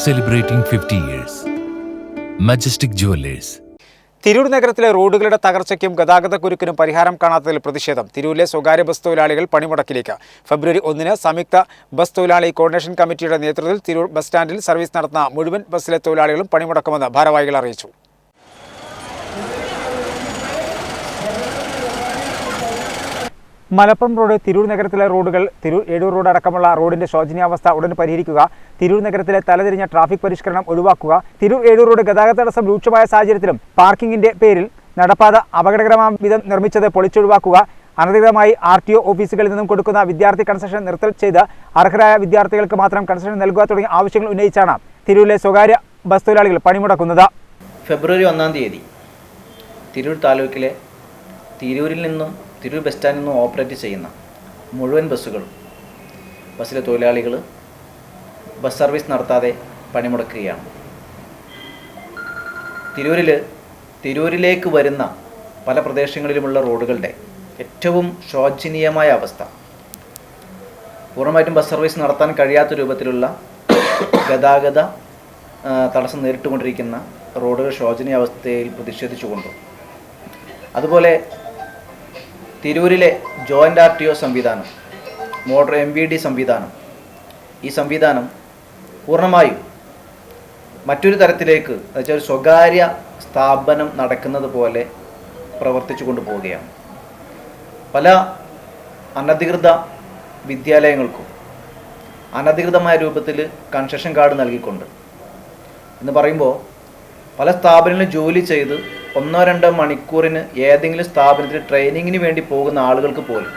celebrating 50 years. Majestic Jewelers. Tirur നഗരത്തിലെ റോഡുകളുടെ തകർച്ചയ്ക്കും ഗതാഗത കുരുക്കിനും പരിഹാരം കാണാത്തതിൽ പ്രതിഷേധം തിരൂരിലെ സ്വകാര്യ ബസ് തൊഴിലാളികൾ പണിമുടക്കിലേക്ക് ഫെബ്രുവരി ഒന്നിന് സംയുക്ത ബസ് തൊഴിലാളി കോർഡിനേഷൻ കമ്മിറ്റിയുടെ നേതൃത്വത്തിൽ തിരൂർ ബസ് സ്റ്റാൻഡിൽ സർവീസ് നടത്തുന്ന മുഴുവൻ ബസ്സിലെ തൊഴിലാളികളും പണിമുടക്കുമെന്ന് ഭാരവാഹികൾ അറിയിച്ചു മലപ്പുറം റോഡ് തിരൂർ നഗരത്തിലെ റോഡുകൾ തിരൂർ ഏഴൂർ റോഡ് അടക്കമുള്ള റോഡിന്റെ ശോചനീയാവസ്ഥ ഉടൻ പരിഹരിക്കുക തിരൂർ നഗരത്തിലെ തലതിരിഞ്ഞ ട്രാഫിക് പരിഷ്കരണം ഒഴിവാക്കുക തിരൂർ ഏഴൂർ റോഡ് ഗതാഗത തടസ്സം രൂക്ഷമായ സാഹചര്യത്തിലും പാർക്കിംഗിന്റെ പേരിൽ നടപ്പാത അപകടകരമായ വിധം നിർമ്മിച്ചത് പൊളിച്ചൊഴിവാക്കുക അനധികൃതമായി ആർ ടി ഒ ഓഫീസുകളിൽ നിന്നും കൊടുക്കുന്ന വിദ്യാർത്ഥി കൺസെഷൻ നിർത്തൽ ചെയ്ത് അർഹരായ വിദ്യാർത്ഥികൾക്ക് മാത്രം കൺസെഷൻ നൽകുക തുടങ്ങിയ ആവശ്യങ്ങൾ ഉന്നയിച്ചാണ് തിരൂരിലെ സ്വകാര്യ ബസ് തൊഴിലാളികൾ പണിമുടക്കുന്നത്. ഫെബ്രുവരി ഒന്നാം തീയതി തിരൂർ താലൂക്കിലെ തിരൂരിൽ നിന്നും തിരൂർ ബസ് സ്റ്റാൻഡിൽ നിന്ന് ഓപ്പറേറ്റ് ചെയ്യുന്ന മുഴുവൻ ബസ്സുകളും ബസ്സിലെ തൊഴിലാളികൾ ബസ് സർവീസ് നടത്താതെ പണിമുടക്കുകയാണ്. തിരൂരിൽ തിരൂരിലേക്ക് വരുന്ന പല പ്രദേശങ്ങളിലുമുള്ള റോഡുകളുടെ ഏറ്റവും ശോചനീയമായ അവസ്ഥ. പൂർണമായിട്ടും ബസ് സർവീസ് നടത്താൻ കഴിയാത്ത രൂപത്തിലുള്ള ഗതാഗത തടസ്സം നേരിട്ടുകൊണ്ടിരിക്കുന്ന റോഡുകൾ ശോചനീയ അവസ്ഥയിൽ പ്രതിഷേധിച്ചുകൊണ്ടും. അതുപോലെ തിരൂരിലെ ജോയിന്റ് ആർ ടി ഒ സംവിധാനം മോട്ടർ എം വി ഡി സംവിധാനം. ഈ സംവിധാനം പൂർണമായും മറ്റൊരു തരത്തിലേക്ക് എന്നുവെച്ചാൽ ഒരു സ്വകാര്യ സ്ഥാപനം നടക്കുന്നത് പോലെ പ്രവർത്തിച്ചു കൊണ്ടുപോവുകയാണ് പല അനധികൃത വിദ്യാലയങ്ങൾക്കും അനധികൃതമായ രൂപത്തിൽ കൺസെഷൻ കാർഡ് നൽകിക്കൊണ്ട് എന്ന് പറയുമ്പോൾ പല സ്ഥാപനങ്ങളിൽ ജോലി ചെയ്ത് ഒന്നോ രണ്ടോ മണിക്കൂറിന് ഏതെങ്കിലും സ്ഥാപനത്തിൽ ട്രെയിനിങ്ങിന് വേണ്ടി പോകുന്ന ആളുകൾക്ക് പോലും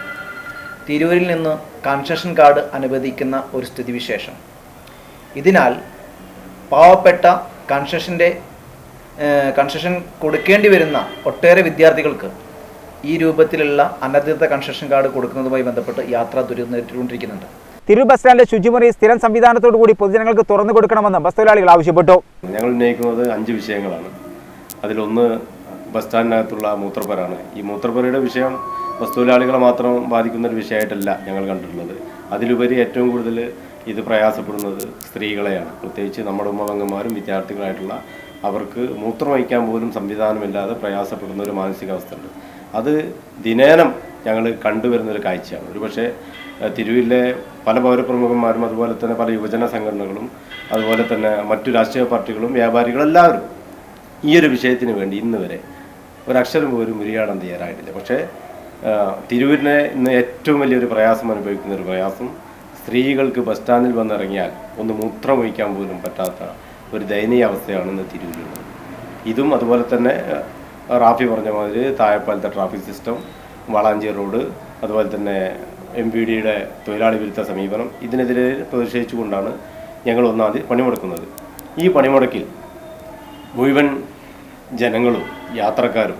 തിരൂരിൽ നിന്ന് കൺസെഷൻ കാർഡ് അനുവദിക്കുന്ന ഒരു സ്ഥിതിവിശേഷം. ഇതിനാൽ പാവപ്പെട്ട കൺസെഷന്റെ കൺസെഷൻ കൊടുക്കേണ്ടി വരുന്ന ഒട്ടേറെ വിദ്യാർത്ഥികൾക്ക് ഈ രൂപത്തിലുള്ള അനധികൃത കൺസെഷൻ കാർഡ് കൊടുക്കുന്നതുമായി ബന്ധപ്പെട്ട് യാത്ര ദുരിതം നേരിട്ടുകൊണ്ടിരിക്കുന്നുണ്ട് തിരൂർ ബസ് സ്റ്റാൻഡിലെ ശുചിമുറി സ്ഥിരം സംവിധാനത്തോടു കൂടി പൊതുജനങ്ങൾക്ക് തുറന്നു കൊടുക്കണമെന്ന് ബസ് തൊഴിലാളികൾ ആവശ്യപ്പെട്ടു. ഞങ്ങൾ ഉന്നയിക്കുന്നത് അഞ്ച് വിഷയങ്ങളാണ്. അതിലൊന്ന് ബസ് സ്റ്റാൻഡിനകത്തുള്ള മൂത്രപ്പരാണ് ഈ മൂത്രപ്പരയുടെ വിഷയം ബസ് തൊഴിലാളികളെ മാത്രം ബാധിക്കുന്ന ഒരു വിഷയമായിട്ടല്ല ഞങ്ങൾ കണ്ടിട്ടുള്ളത്. അതിലുപരി ഏറ്റവും കൂടുതൽ ഇത് പ്രയാസപ്പെടുന്നത് സ്ത്രീകളെയാണ്. പ്രത്യേകിച്ച് നമ്മുടെ ഉമ്മവങ്ങന്മാരും വിദ്യാർത്ഥികളായിട്ടുള്ള അവർക്ക് മൂത്രം വഹിക്കാൻ പോലും സംവിധാനമില്ലാതെ പ്രയാസപ്പെടുന്ന ഒരു മാനസികാവസ്ഥ ഉണ്ട് അത് ദിനേനം ഞങ്ങൾ കണ്ടുവരുന്നൊരു കാഴ്ചയാണ്. ഒരുപക്ഷെ തിരുവിലെ പല പൗരപ്രമുഖന്മാരും അതുപോലെ തന്നെ പല യുവജന സംഘടനകളും അതുപോലെ തന്നെ മറ്റു രാഷ്ട്രീയ പാർട്ടികളും വ്യാപാരികളും എല്ലാവരും ഈ ഒരു വിഷയത്തിന് വേണ്ടി ഇന്ന് വരെ ഒരക്ഷരം പോലും ഉരിയാടാൻ തയ്യാറായിട്ടില്ല. പക്ഷേ തിരൂരിനെ ഇന്ന് ഏറ്റവും വലിയൊരു പ്രയാസം അനുഭവിക്കുന്ന ഒരു പ്രയാസം സ്ത്രീകൾക്ക് ബസ് സ്റ്റാൻഡിൽ വന്നിറങ്ങിയാൽ ഒന്ന് മൂത്രം ഒഴിക്കാൻ പോലും പറ്റാത്ത ഒരു ദയനീയ അവസ്ഥയാണ് ഇന്ന് തിരൂരിലുള്ളത്. ഇതും അതുപോലെ തന്നെ റാഫി പറഞ്ഞ മാതിരി താഴെപ്പാലത്തെ ട്രാഫിക് സിസ്റ്റം വളാഞ്ചി റോഡ് അതുപോലെ തന്നെ എം പി ഡിയുടെ തൊഴിലാളി വിരുദ്ധ സമീപനം ഇതിനെതിരെ പ്രതിഷേധിച്ചുകൊണ്ടാണ് ഞങ്ങൾ ഒന്നാം തീയതി പണിമുടക്കുന്നത്. ഈ പണിമുടക്കിൽ മുഴുവൻ ജനങ്ങളും യാത്രക്കാരും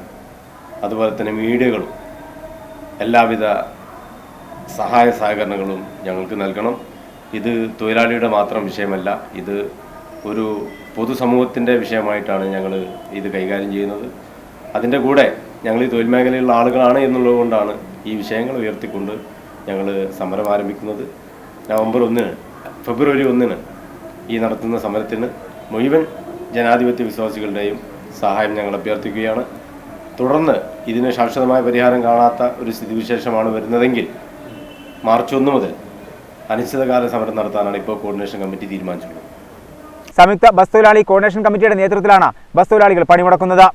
അതുപോലെ തന്നെ മീഡിയകളും എല്ലാവിധ സഹായ സഹകരണങ്ങളും ഞങ്ങൾക്ക് നൽകണം. ഇത് തൊഴിലാളിയുടെ മാത്രം വിഷയമല്ല ഇത് ഒരു പൊതുസമൂഹത്തിന്റെ വിഷയമായിട്ടാണ് ഞങ്ങൾ ഇത് കൈകാര്യം ചെയ്യുന്നത്. അതിന്റെ കൂടെ ഞങ്ങൾ ഈ തൊഴിൽ മേഖലയിലുള്ള ആളുകളാണ് എന്നുള്ളത് കൊണ്ടാണ് ഈ വിഷയങ്ങൾ ഉയർത്തിക്കൊണ്ട് ഞങ്ങൾ സമരം ആരംഭിക്കുന്നത്. നവംബർ ഒന്നിന് ഫെബ്രുവരി ഒന്നിന് ഈ നടത്തുന്ന സമരത്തിന് മുഴുവൻ ജനാധിപത്യ വിശ്വാസികളുടെയും സഹായം ഞങ്ങൾ അഭ്യർത്ഥിക്കുകയാണ്. തുടർന്ന് ഇതിന് ശാശ്വതമായ പരിഹാരം കാണാത്ത ഒരു സ്ഥിതിവിശേഷമാണ് വരുന്നതെങ്കിൽ മാർച്ച് ഒന്ന് മുതൽ അനിശ്ചിതകാല സമരം നടത്താനാണ് ഇപ്പോൾ കോർഡിനേഷൻ കമ്മിറ്റി തീരുമാനിച്ചിട്ടുള്ളത്. സംയുക്ത ബസ് തൊഴിലാളി കോർഡിനേഷൻ കമ്മിറ്റിയുടെ നേതൃത്വത്തിലാണ് ബസ് തൊഴിലാളികൾ പണിമുടക്കുന്നത്.